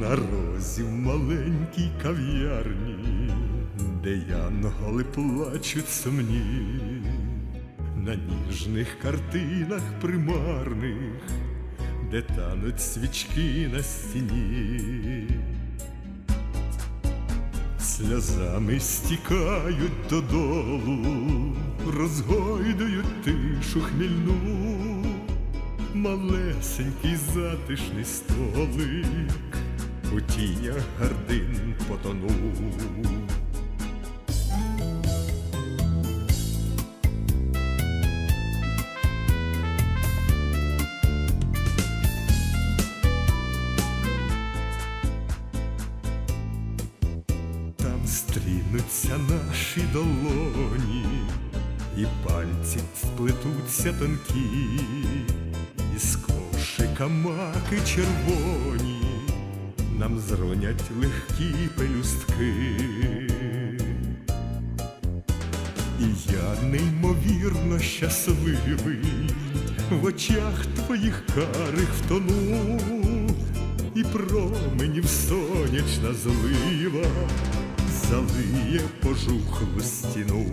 наразі в маленькій кав'ярні, де янголи плачуть сумні, на ніжних картинах примарних, де тануть свічки на стіні. Сльозами стікають додолу, розгойдують тишу хмільну, малесенький затишний столик тінях гардин потонув. Стрінуться наші долоні, і пальці сплетуться тонкі, і з кошика маки червоні, нам зронять легкі пелюстки. І я неймовірно щасливий, в очах твоїх карих втону, і променів сонячна злива залиє пожухлу стіну.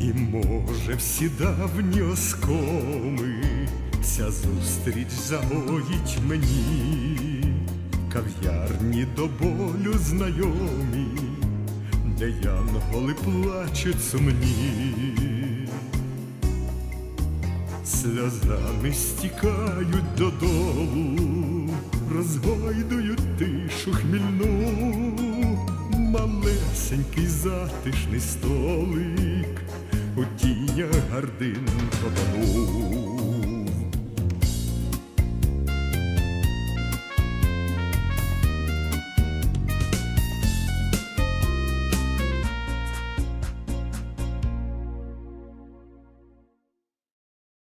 І може всі давні оскоми. Ця зустріч загоїть мені, кав'ярні до болю знайомі, де янголи плачуть сумні, сльозами стікають додолу, розгойдують тишу хмільну, малесенький затишний столик у тінях гардин потонув.